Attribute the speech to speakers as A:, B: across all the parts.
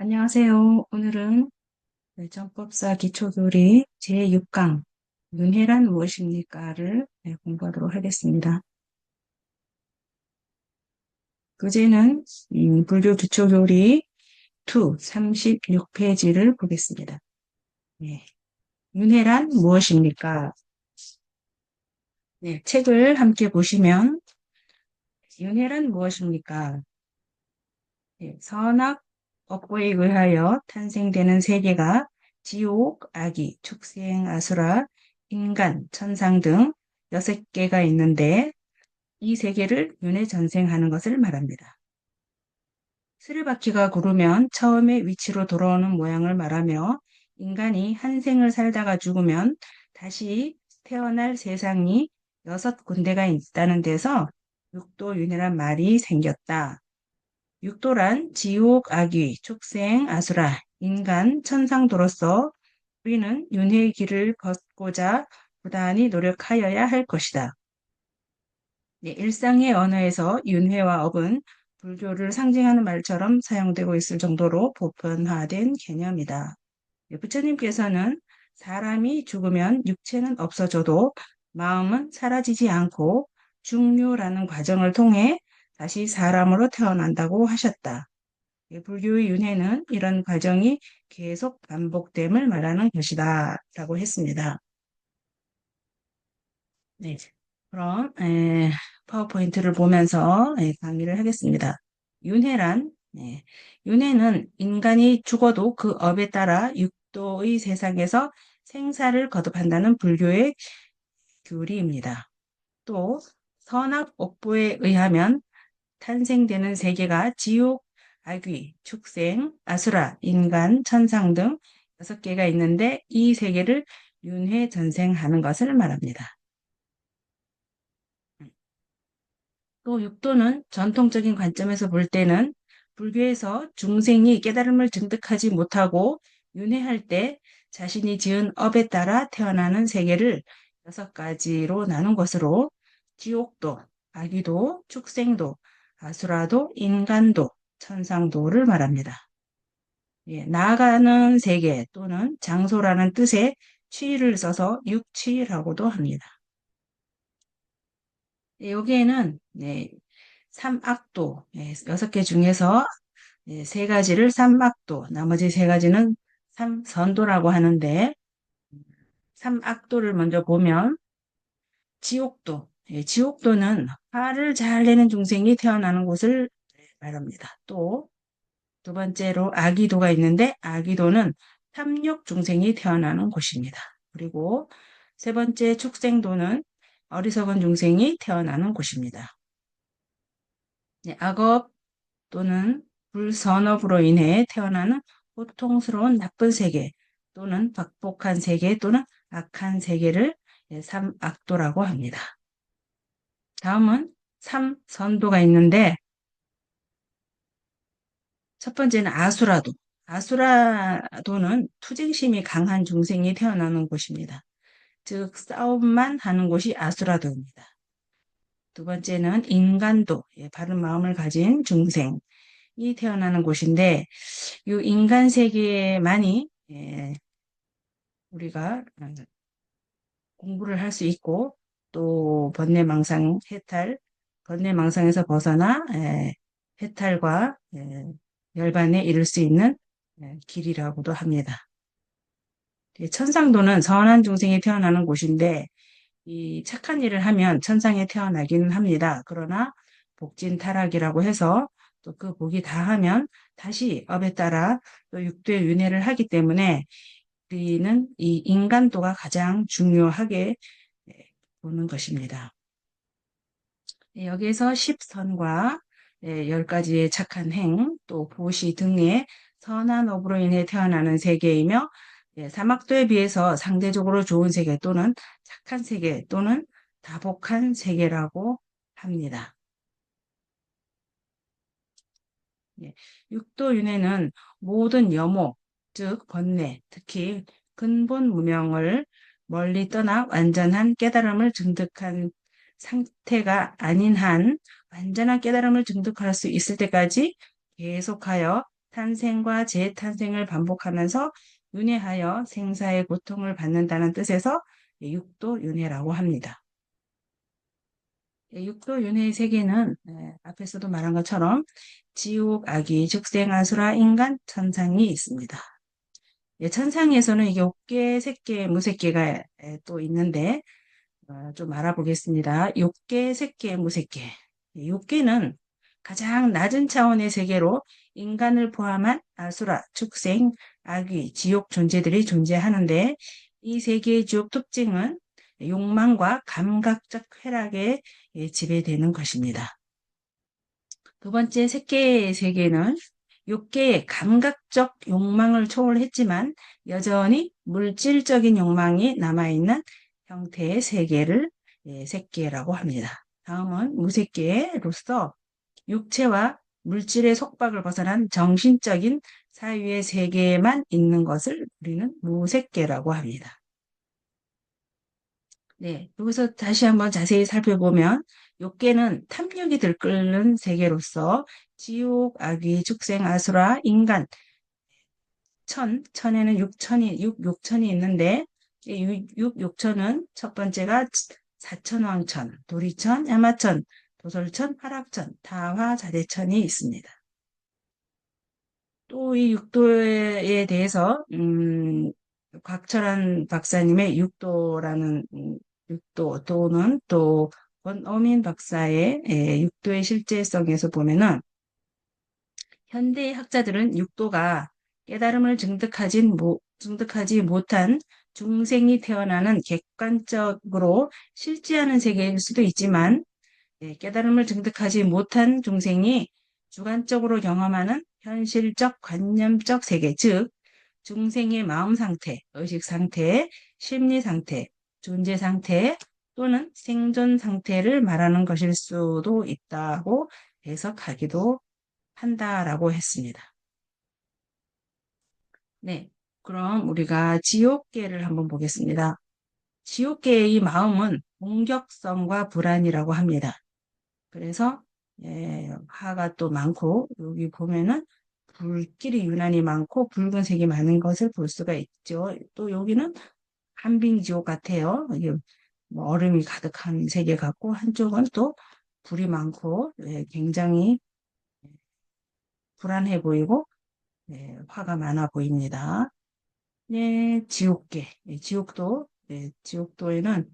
A: 안녕하세요. 오늘은 정법사 기초교리 제6강 윤회란 무엇입니까?를 네, 공부하도록 하겠습니다. 음, 불교 기초교리 2 36페이지를 보겠습니다. 네. 윤회란 무엇입니까? 네, 책을 함께 보시면 윤회란 무엇입니까? 네, 선악 업보에 의하여 탄생되는 세계가 지옥, 아기, 축생, 아수라, 인간, 천상 등 여섯 개가 있는데 이 세계를 윤회 전생하는 것을 말합니다. 스르바키가 구르면 처음에 위치로 돌아오는 모양을 말하며 인간이 한 생을 살다가 죽으면 다시 태어날 세상이 여섯 군데가 있다는 데서 육도 윤회란 말이 생겼다. 육도란 지옥, 악귀, 축생, 아수라, 인간, 천상도로서 우리는 윤회의 길을 걷고자 부단히 노력하여야 할 것이다. 네, 일상의 언어에서 윤회와 업은 불교를 상징하는 말처럼 사용되고 있을 정도로 보편화된 개념이다. 네, 부처님께서는 사람이 죽으면 육체는 없어져도 마음은 사라지지 않고 중류라는 과정을 통해 다시 사람으로 태어난다고 하셨다. 불교의 윤회는 이런 과정이 계속 반복됨을 말하는 것이다. 라고 했습니다. 네, 그럼 에, 파워포인트를 보면서 에, 강의를 하겠습니다. 윤회란 네, 윤회는 인간이 죽어도 그 업에 따라 육도의 세상에서 생사를 거듭한다는 불교의 교리입니다. 또 선악 옥보에 의하면 탄생되는 세계가 지옥, 아귀, 축생, 아수라, 인간, 천상 등 여섯 개가 있는데 이 세계를 윤회 전생하는 것을 말합니다. 또 육도는 전통적인 관점에서 볼 때는 불교에서 중생이 깨달음을 증득하지 못하고 윤회할 때 자신이 지은 업에 따라 태어나는 세계를 여섯 가지로 나눈 것으로 지옥도, 아귀도, 축생도, 아수라도, 인간도, 천상도를 말합니다. 예, 나아가는 세계 또는 장소라는 뜻의 취를 써서 육취라고도 합니다. 예, 여기에는 네, 삼악도 예, 여섯 개 중에서 예, 세 가지를 삼악도, 나머지 세 가지는 삼선도라고 하는데 삼악도를 먼저 보면 지옥도, 예, 지옥도는 화를 잘 내는 중생이 태어나는 곳을 말합니다. 또 두 번째로 아기도가 있는데 아기도는 탐욕 중생이 태어나는 곳입니다. 그리고 세 번째 축생도는 어리석은 중생이 태어나는 곳입니다. 네, 악업 또는 불선업으로 인해 태어나는 고통스러운 나쁜 세계 또는 박복한 세계 또는 악한 세계를 예, 삼악도라고 합니다. 다음은 삼선도가 있는데 첫 번째는 아수라도. 아수라도는 투쟁심이 강한 중생이 태어나는 곳입니다. 즉 싸움만 하는 곳이 아수라도입니다. 두 번째는 인간도, 예, 바른 마음을 가진 중생이 태어나는 곳인데 이 인간 세계만이 예, 우리가 공부를 할 수 있고 또 번뇌망상 해탈, 번뇌망상에서 벗어나 에, 해탈과 에, 열반에 이를 수 있는 에, 길이라고도 합니다. 천상도는 선한 중생이 태어나는 곳인데 이 착한 일을 하면 천상에 태어나기는 합니다. 그러나 복진 타락이라고 해서 또 그 복이 다하면 다시 업에 따라 또 육도의 윤회를 하기 때문에 우리는 이 인간도가 가장 중요하게 보는 것입니다. 네, 여기에서 10선과 10가지의 착한 행, 또 보시 등의 선한 업으로 인해 태어나는 세계이며 예, 사막도에 비해서 상대적으로 좋은 세계 또는 착한 세계 또는 다복한 세계라고 합니다. 예, 육도윤회는 모든 여모, 즉 번뇌, 특히 근본 무명을 멀리 떠나 완전한 깨달음을 증득한 상태가 아닌 한 완전한 깨달음을 증득할 수 있을 때까지 계속하여 탄생과 재탄생을 반복하면서 윤회하여 생사의 고통을 받는다는 뜻에서 육도 윤회라고 합니다. 예, 육도 윤회의 세계는 예, 앞에서도 말한 것처럼 지옥, 아기, 즉생, 아수라, 인간, 천상이 있습니다. 예, 천상에서는 이게 옥계, 색계, 무색계가 예, 또 있는데 어, 좀 알아보겠습니다. 육계, 색계, 무색계. 육계는 가장 낮은 차원의 세계로 인간을 포함한 아수라, 축생, 악귀, 지옥 존재들이 존재하는데 이 세계의 지옥 특징은 욕망과 감각적 쾌락에 예, 지배되는 것입니다. 두 번째 색계의 세계는 육계의 감각적 욕망을 초월했지만 여전히 물질적인 욕망이 남아있는 형태의 세계를 예, 색계라고 합니다. 다음은 무색계로서 육체와 물질의 속박을 벗어난 정신적인 사유의 세계에만 있는 것을 우리는 무색계라고 합니다. 네, 여기서 다시 한번 자세히 살펴보면 욕계는 탐욕이 들끓는 세계로서 지옥, 아귀, 축생, 아수라, 인간, 천, 천에는 육천이, 육, 육천이 있는데 육, 육, 육천은 첫 번째가 사천왕천, 도리천, 야마천, 도솔천, 화락천, 다화, 자대천이 있습니다. 또 이 육도에 대해서 음, 곽철한 박사님의 육도라는 음, 육도 또는 또 권어민 박사의 예, 육도의 실제성에서 보면은 현대 학자들은 육도가 깨달음을 증득하지, 못, 증득하지 못한 중생이 태어나는 객관적으로 실지하는 세계일 수도 있지만 예, 깨달음을 증득하지 못한 중생이 주관적으로 경험하는 현실적 관념적 세계, 즉 중생의 마음 상태, 의식 상태, 심리 상태, 존재 상태 또는 생존 상태를 말하는 것일 수도 있다고 해석하기도 한다라고 했습니다. 네, 그럼 우리가 지옥계를 한번 보겠습니다. 지옥계의 이 마음은 공격성과 불안이라고 합니다. 그래서 예, 화가 또 많고 여기 보면은 불길이 유난히 많고 붉은색이 많은 것을 볼 수가 있죠. 또 여기는 한빙지옥 같아요. 뭐 얼음이 가득한 세계 같고 한쪽은 또 불이 많고 예, 굉장히 불안해 보이고 예, 화가 많아 보입니다. 네, 지옥계. 예, 지옥도 예, 지옥도에는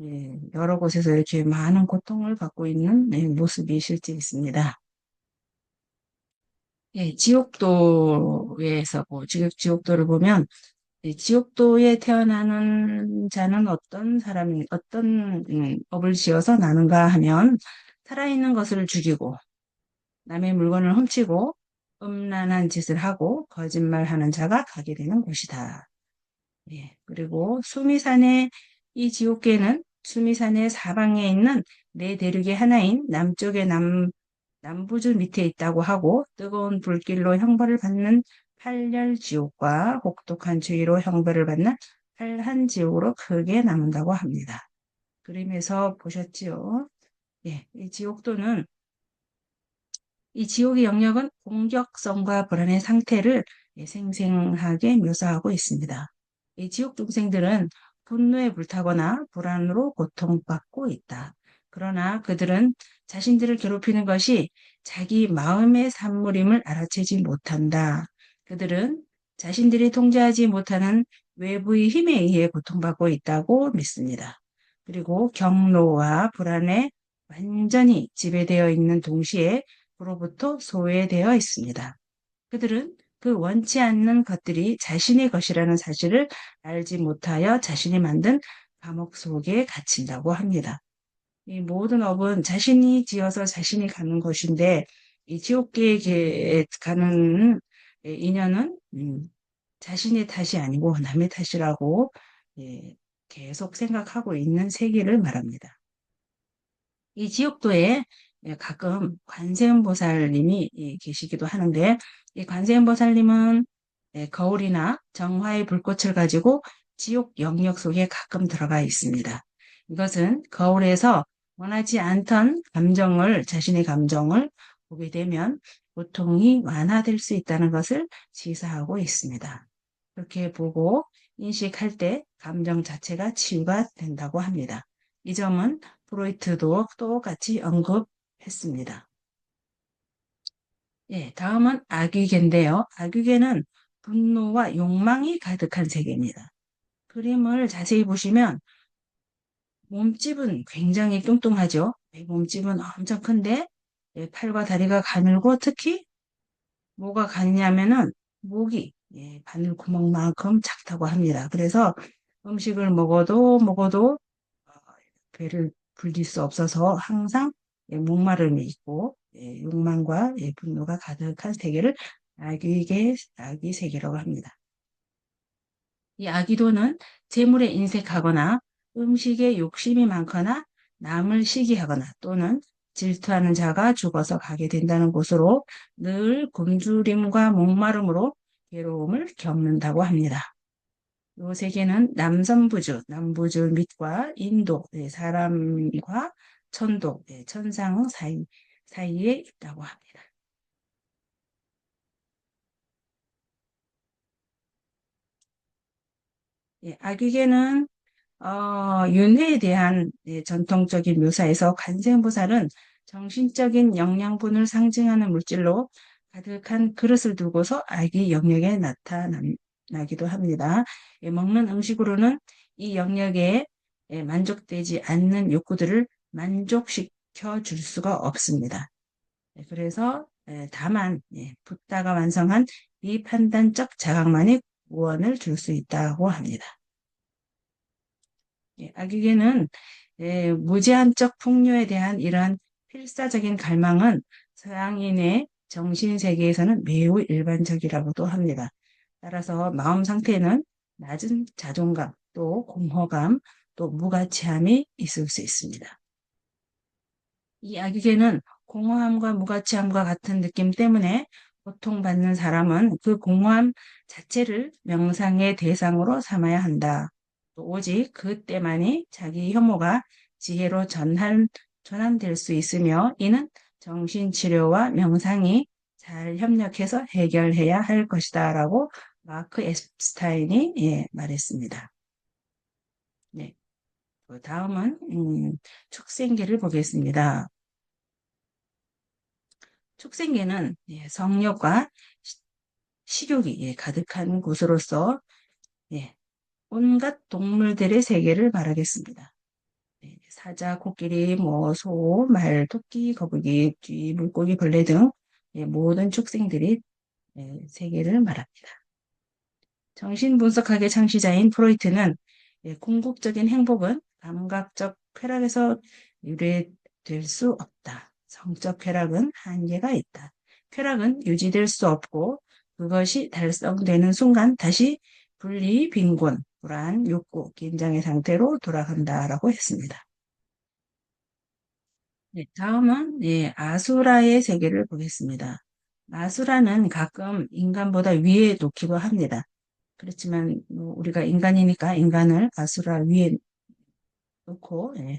A: 예, 여러 곳에서 이렇게 많은 고통을 받고 있는 예, 모습이 실제 있습니다. 예, 지옥도에서 뭐 지옥, 지옥도를 보면 지옥도에 태어나는 자는 어떤 사람이 어떤 음, 법을 지어서 나는가 하면 살아있는 것을 죽이고 남의 물건을 훔치고 음란한 짓을 하고 거짓말하는 자가 가게 되는 곳이다. 예, 그리고 수미산의 이 지옥계는 수미산의 사방에 있는 네 대륙의 하나인 남쪽의 남, 남부주 밑에 있다고 하고 뜨거운 불길로 형벌을 받는 팔열지옥과 혹독한 주의로 형벌을 받는 팔한지옥으로 크게 나눈다고 합니다. 그림에서 보셨지요? 예, 이 지옥도는 이 지옥의 영역은 공격성과 불안의 상태를 생생하게 묘사하고 있습니다. 이 지옥 중생들은 분노에 불타거나 불안으로 고통받고 있다. 그러나 그들은 자신들을 괴롭히는 것이 자기 마음의 산물임을 알아채지 못한다. 그들은 자신들이 통제하지 못하는 외부의 힘에 의해 고통받고 있다고 믿습니다. 그리고 경로와 불안에 완전히 지배되어 있는 동시에 그로부터 소외되어 있습니다. 그들은 그 원치 않는 것들이 자신의 것이라는 사실을 알지 못하여 자신이 만든 감옥 속에 갇힌다고 합니다. 이 모든 업은 자신이 지어서 자신이 가는 것인데 이 지옥계에 가는 인연은 음, 자신의 탓이 아니고 남의 탓이라고 예, 계속 생각하고 있는 세계를 말합니다. 이 지옥도에 예, 가끔 관세음보살님이 예, 계시기도 하는데 이 관세음보살님은 예, 거울이나 정화의 불꽃을 가지고 지옥 영역 속에 가끔 들어가 있습니다. 이것은 거울에서 원하지 않던 감정을 자신의 감정을 보게 되면 고통이 완화될 수 있다는 것을 시사하고 있습니다. 그렇게 보고 인식할 때 감정 자체가 치유가 된다고 합니다. 이 점은 프로이트도 똑같이 언급했습니다. 예, 다음은 악유계인데요. 악유계는 분노와 욕망이 가득한 세계입니다. 그림을 자세히 보시면 몸집은 굉장히 뚱뚱하죠. 몸집은 엄청 큰데 예, 팔과 다리가 가늘고 특히 뭐가 가느냐면은 목이 예, 바늘 구멍만큼 작다고 합니다. 그래서 음식을 먹어도 먹어도 어, 배를 불릴 수 없어서 항상 예, 목마름이 있고 예, 욕망과 예, 분노가 가득한 세계를 아기의 아기 세계라고 합니다. 이 아기도는 재물에 인색하거나 음식에 욕심이 많거나 남을 시기하거나 또는 질투하는 자가 죽어서 가게 된다는 곳으로 늘 굶주림과 목마름으로 괴로움을 겪는다고 합니다. 이 세계는 남선부주, 남부주 밑과 인도, 네, 사람과 천도, 네, 천상 사이, 사이에 있다고 합니다. 예, 아기계는 어, 윤회에 대한 예, 전통적인 묘사에서 관세음보살은 정신적인 영양분을 상징하는 물질로 가득한 그릇을 두고서 아기 영역에 나타나기도 합니다. 예, 먹는 음식으로는 이 영역에 예, 만족되지 않는 욕구들을 만족시켜 줄 수가 없습니다. 예, 그래서 예, 다만 예, 붓다가 완성한 이 판단적 자각만이 구원을 줄 수 있다고 합니다. 예, 아기계는 예, 무제한적 풍요에 대한 이러한 필사적인 갈망은 서양인의 정신 세계에서는 매우 일반적이라고도 합니다. 따라서 마음 상태는 낮은 자존감, 또 공허감, 또 무가치함이 있을 수 있습니다. 이 아기계는 공허함과 무가치함과 같은 느낌 때문에 고통받는 사람은 그 공허함 자체를 명상의 대상으로 삼아야 한다. 오직 그때만이 자기 혐오가 지혜로 전환, 전환될 수 있으며 이는 정신치료와 명상이 잘 협력해서 해결해야 할 것이다 라고 마크 에스타인이 예, 말했습니다. 네. 그 다음은 음, 축생계를 보겠습니다. 축생계는 예, 성욕과 식욕이 예, 가득한 곳으로서 예, 온갖 동물들의 세계를 말하겠습니다. 네, 사자, 코끼리, 뭐, 소, 말, 토끼, 거북이, 쥐, 물고기, 벌레 등 예, 모든 축생들이 예, 세계를 말합니다. 정신분석학의 창시자인 프로이트는 예, 궁극적인 행복은 감각적 쾌락에서 유래될 수 없다. 성적 쾌락은 한계가 있다. 쾌락은 유지될 수 없고 그것이 달성되는 순간 다시 분리, 빈곤, 불안, 욕구, 긴장의 상태로 돌아간다라고 했습니다. 네, 다음은 예, 아수라의 세계를 보겠습니다. 아수라는 가끔 인간보다 위에 놓기도 합니다. 그렇지만 뭐 우리가 인간이니까 인간을 아수라 위에 놓고 예,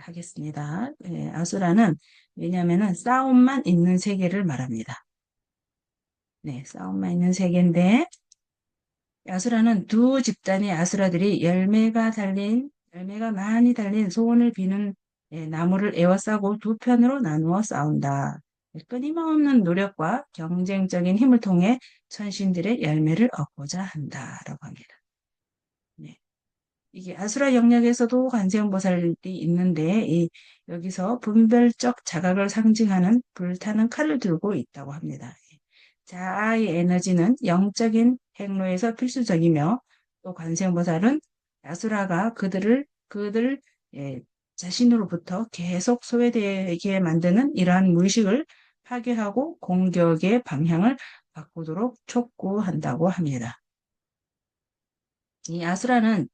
A: 하겠습니다. 예, 아수라는 왜냐하면 싸움만 있는 세계를 말합니다. 네, 싸움만 있는 세계인데 아수라는 두 집단의 아수라들이 열매가 달린 열매가 많이 달린 소원을 비는 예, 나무를 에워싸고 두 편으로 나누어 싸운다. 끊임없는 노력과 경쟁적인 힘을 통해 천신들의 열매를 얻고자 한다라고 합니다. 네. 이게 아수라 영역에서도 관세음보살이 있는데 이, 여기서 분별적 자각을 상징하는 불타는 칼을 들고 있다고 합니다. 자아의 에너지는 영적인 행로에서 필수적이며 또 관세음보살은 야수라가 그들을 그들 예, 자신으로부터 계속 소외되게 만드는 이러한 무의식을 파괴하고 공격의 방향을 바꾸도록 촉구한다고 합니다. 이 아수라는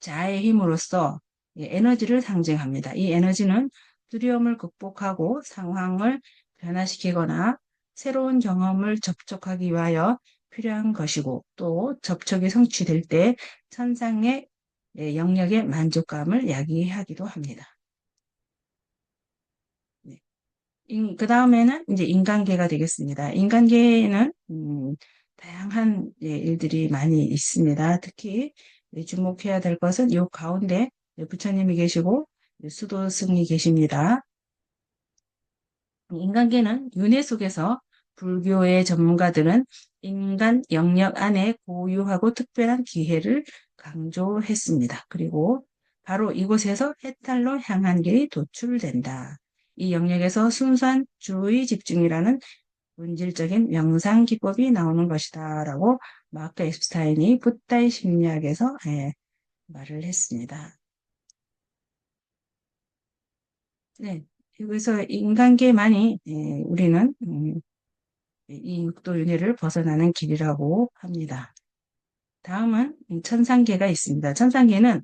A: 자아의 힘으로써 에너지를 상징합니다. 이 에너지는 두려움을 극복하고 상황을 변화시키거나 새로운 경험을 접촉하기 위하여 필요한 것이고 또 접촉이 성취될 때 천상의 예, 영역의 만족감을 야기하기도 합니다. 네. 그 다음에는 이제 인간계가 되겠습니다. 인간계에는 음, 다양한 예, 일들이 많이 있습니다. 특히 예, 주목해야 될 것은 이 가운데 예, 부처님이 계시고 예, 수도승이 계십니다. 인간계는 윤회 속에서 불교의 전문가들은 인간 영역 안에 고유하고 특별한 기회를 강조했습니다. 그리고 바로 이곳에서 해탈로 향한 길이 도출된다. 이 영역에서 순수한 주의 집중이라는 본질적인 명상 기법이 나오는 것이다. 라고 마크 앱스타인이 붓다의 심리학에서 예, 말을 했습니다. 네, 그래서 인간계만이 예, 우리는 음, 이 육도 윤회를 벗어나는 길이라고 합니다. 다음은 천상계가 있습니다. 천상계는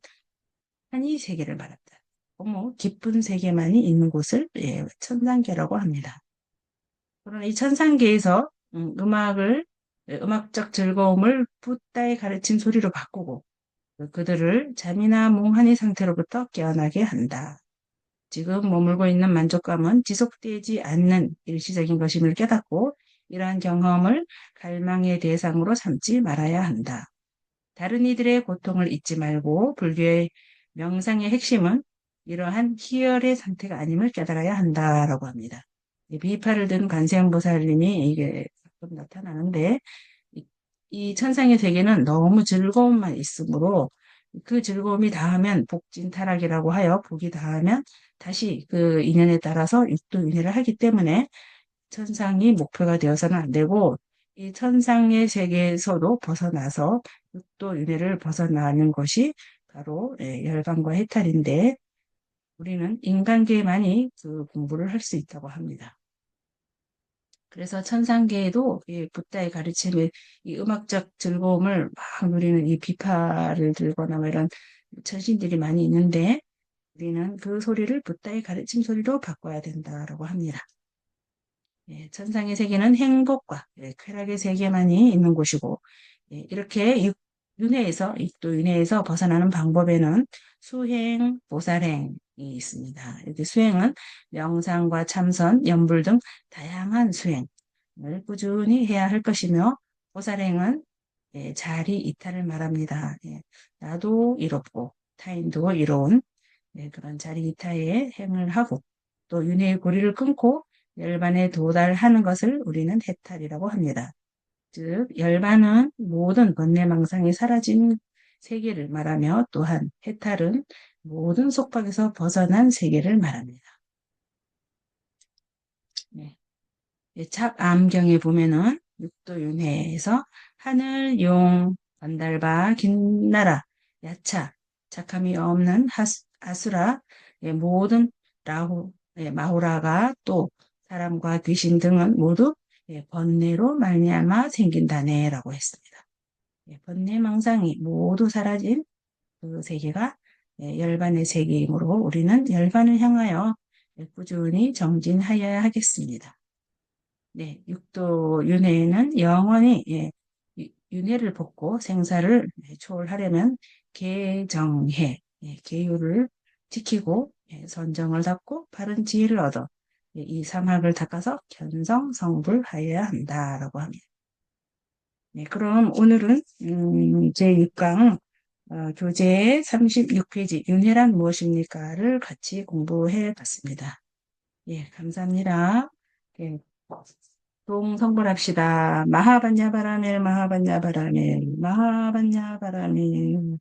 A: 한이 세계를 말합니다. 너무 깊은 세계만이 있는 곳을 예, 천상계라고 합니다. 그러나 이 천상계에서 음, 음악을 예, 음악적 즐거움을 붓다의 가르친 소리로 바꾸고 그들을 잠이나 몽환의 상태로부터 깨어나게 한다. 지금 머물고 있는 만족감은 지속되지 않는 일시적인 것임을 깨닫고 이러한 경험을 갈망의 대상으로 삼지 말아야 한다. 다른 이들의 고통을 잊지 말고 불교의 명상의 핵심은 이러한 희열의 상태가 아님을 깨달아야 한다라고 합니다. 비파를 든 관세음보살님이 이게 가끔 나타나는데 이, 천상의 세계는 너무 즐거움만 있으므로 그 즐거움이 다하면 복진 타락이라고 하여 복이 다하면 다시 그 인연에 따라서 육도 윤회를 하기 때문에 천상이 목표가 되어서는 안 되고 이 천상의 세계에서도 벗어나서 육도 윤회를 벗어나는 것이 바로 예, 열반과 해탈인데 우리는 인간계만이 그 공부를 할 수 있다고 합니다. 그래서 천상계에도 이 붓다의 가르침의 이 음악적 즐거움을 막 누리는 이 비파를 들거나 뭐 이런 천신들이 많이 있는데 우리는 그 소리를 붓다의 가르침 소리로 바꿔야 된다라고 합니다. 예, 천상의 세계는 행복과 예, 쾌락의 세계만이 있는 곳이고 예, 이렇게 윤회에서 또 윤회에서 벗어나는 방법에는 수행, 보살행이 있습니다. 이렇게 수행은 명상과 참선, 연불 등 다양한 수행을 꾸준히 해야 할 것이며 보살행은 예, 자리 이탈을 말합니다. 예, 나도 이롭고 타인도 이로운 예, 그런 자리 이탈의 행을 하고 또 윤회의 고리를 끊고 열반에 도달하는 것을 우리는 해탈이라고 합니다. 즉 열반은 모든 번뇌망상이 사라진 세계를 말하며 또한 해탈은 모든 속박에서 벗어난 세계를 말합니다. 네. 착암경에 보면은 육도윤회에서 하늘, 용, 반달바, 긴나라, 야차, 착함이 없는 하수, 아수라, 예, 모든 라후, 예, 마후라가 또 사람과 귀신 등은 모두 예, 번뇌로 말미암아 생긴다네라고 했습니다. 예, 번뇌 망상이 모두 사라진 그 세계가 예, 열반의 세계이므로 우리는 열반을 향하여 꾸준히 정진하여야 하겠습니다. 네, 육도 윤회는 영원히 예, 윤회를 벗고 생사를 초월하려면 개정해, 예, 계율을 지키고 예, 선정을 닫고 바른 지혜를 얻어 이 삼학을 닦아서 견성 성불 하여야 한다라고 합니다. 네, 그럼 오늘은 음, 제6강 어, 교재 36페이지 윤회란 무엇입니까를 같이 공부해 봤습니다. 예, 감사합니다. 예, 동성불합시다. 마하반야바라멜 마하반야바라멜 마하반야바라멜